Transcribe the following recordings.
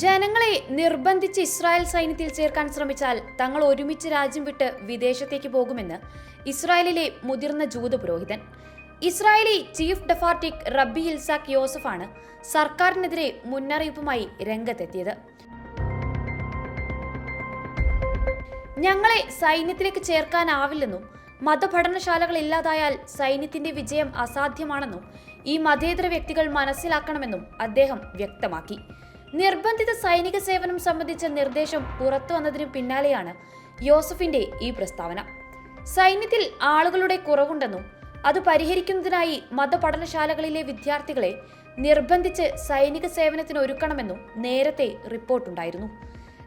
ജനങ്ങളെ നിർബന്ധിച്ച് ഇസ്രായേൽ സൈന്യത്തിൽ ചേർക്കാൻ ശ്രമിച്ചാൽ തങ്ങൾ ഒരുമിച്ച് രാജ്യം വിട്ട് വിദേശത്തേക്ക് പോകുമെന്ന് ഇസ്രായേലിലെ മുതിർന്ന ജൂത പുരോഹിതൻ. ഇസ്രായേലി ചീഫ് ഡെഫാർട്ടിക് റബ്ബി ഇൽസാഖ് യോസഫാണ് സർക്കാരിനെതിരെ മുന്നറിയിപ്പുമായി രംഗത്തെത്തിയത്. ഞങ്ങളെ സൈന്യത്തിലേക്ക് ചേർക്കാനാവില്ലെന്നും മതപഠനശാലകൾ ഇല്ലാതായാൽ സൈന്യത്തിന്റെ വിജയം അസാധ്യമാണെന്നും ഈ മതേതര വ്യക്തികൾ മനസ്സിലാക്കണമെന്നും അദ്ദേഹം വ്യക്തമാക്കി. നിർബന്ധിത സൈനിക സേവനം സംബന്ധിച്ച നിർദ്ദേശം പുറത്തു വന്നതിനു പിന്നാലെയാണ് യോസഫിന്റെ ഈ പ്രസ്താവന. സൈന്യത്തിൽ ആളുകളുടെ കുറവുണ്ടെന്നും അത് പരിഹരിക്കുന്നതിനായി മതപഠനശാലകളിലെ വിദ്യാർത്ഥികളെ നിർബന്ധിച്ച് സൈനിക സേവനത്തിന് ഒരുക്കണമെന്നും നേരത്തെ റിപ്പോർട്ടുണ്ടായിരുന്നു.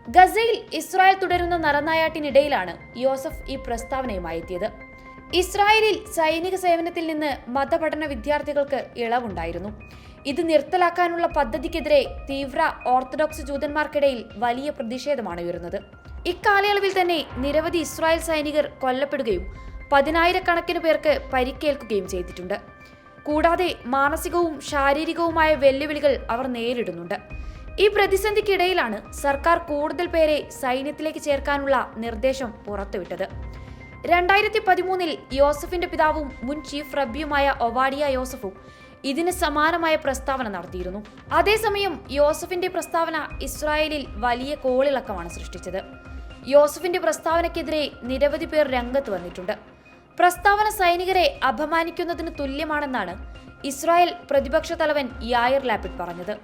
ഗസയിൽ ഇസ്രായേൽ തുടരുന്ന നരനായാട്ടിനിടയിലാണ് യോസഫ് ഈ പ്രസ്താവനയുമായി എത്തിയത്. ഇസ്രായേലിൽ സൈനിക സേവനത്തിൽ നിന്ന് മതപഠന വിദ്യാർത്ഥികൾക്ക് ഇളവുണ്ടായിരുന്നു. ഇത് നിർത്തലാക്കാനുള്ള പദ്ധതിക്കെതിരെ തീവ്ര ഓർത്തഡോക്സ് ജൂതന്മാർക്കിടയിൽ വലിയ പ്രതിഷേധമാണ് ഉയരുന്നത്. ഇക്കാലയളവിൽ തന്നെ നിരവധി ഇസ്രായേൽ സൈനികർ കൊല്ലപ്പെടുകയും പതിനായിരക്കണക്കിന് പേർക്ക് പരിക്കേൽക്കുകയും ചെയ്തിട്ടുണ്ട്. കൂടാതെ മാനസികവും ശാരീരികവുമായ വെല്ലുവിളികൾ അവർ നേരിടുന്നുണ്ട്. ഈ പ്രതിസന്ധിക്കിടയിലാണ് സർക്കാർ കൂടുതൽ പേരെ സൈന്യത്തിലേക്ക് ചേർക്കാനുള്ള നിർദ്ദേശം പുറത്തുവിട്ടത്. രണ്ടായിരത്തി പതിമൂന്നിൽ യോസഫിന്റെ പിതാവും മുൻ ചീഫ് റബ്ബിയുമായ ഒവാഡിയ യോസഫും ഇതിന് സമാനമായ പ്രസ്താവന നടത്തിയിരുന്നു. അതേസമയം യോസഫിന്റെ പ്രസ്താവന ഇസ്രായേലിൽ വലിയ കോളിളക്കമാണ് സൃഷ്ടിച്ചത്. യോസഫിന്റെ പ്രസ്താവനയ്ക്കെതിരെ നിരവധി പേർ രംഗത്ത് വന്നിട്ടുണ്ട്. പ്രസ്താവന സൈനികരെ അപമാനിക്കുന്നതിന് തുല്യമാണെന്നാണ് ഇസ്രായേൽ പ്രതിപക്ഷ തലവൻ യായർ ലാപിഡ് പറഞ്ഞത്.